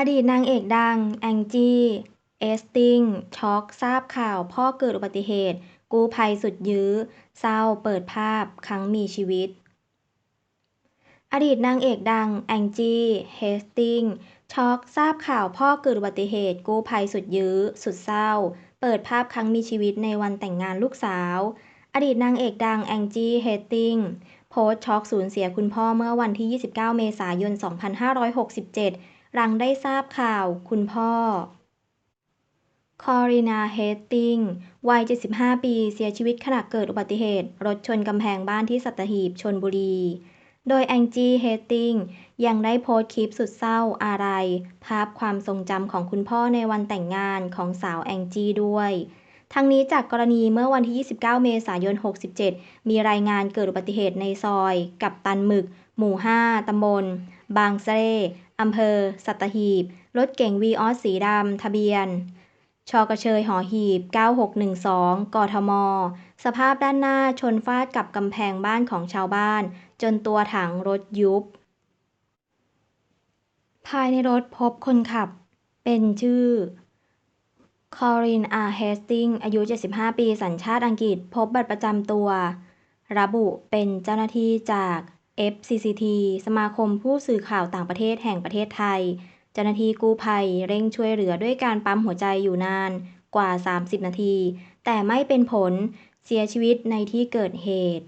อดีตนางเอกดัง แองจี้ เอสติง ช็อกทราบข่าวพ่อเกิดอุบัติเหตุ กู้ภัยสุดยื้อ เศร้าเปิดภาพครั้งมีชีวิต อดีตนางเอกดัง แองจี้ เฮสติง ช็อกทราบข่าวพ่อเกิดอุบัติเหตุ กู้ภัยสุดยื้อ สุดเศร้า เปิดภาพครั้งมีชีวิตในวันแต่งงานลูกสาว อดีตนางเอกดัง แองจี้ เฮสติงโพสช็อกสูญเสียคุณพ่อเมื่อวันที่ 29 เมษายน 2567 หลังได้ทราบข่าวคุณพ่อ คอรินา เฮสติง วัย 75 ปี เสียชีวิตขณะเกิดอุบัติเหตุ รถชนกำแพงบ้านที่สัตหีบชลบุรี โดยแองจี้ เฮสติง ยังได้โพสต์คลิปสุดเศร้าอาลัยภาพความทรงจำของคุณพ่อในวันแต่งงานของสาวแองจี้ด้วยทั้งนี้จากกรณีเมื่อวันที่ 29 เมษายน 67 มีรายงานเกิดอุบัติเหตุในซอย กับตันหมึก หมู่ 5 ตำบล บางเสร่ อำเภอ สัตหีบ รถเก๋งวีออสสีดำ ทะเบียน ชกเชยหอหีบ 9612 กทม สภาพด้านหน้าชนฟาดกับกำแพงบ้านของชาวบ้าน จนตัวถังรถยุบ ภายในรถพบคนขับ เป็นชื่อคอริน อาร์เฮสติง อายุ 75 ปี สัญชาติอังกฤษ พบบัตรประจำตัว ระบุเป็นเจ้าหน้าที่จาก FCCT สมาคมผู้สื่อข่าวต่างประเทศแห่งประเทศไทย เจ้าหน้าที่กู้ภัยเร่งช่วยเหลือด้วยการปั๊มหัวใจอยู่นานกว่า 30 นาที แต่ไม่เป็นผลเสียชีวิตในที่เกิดเหตุ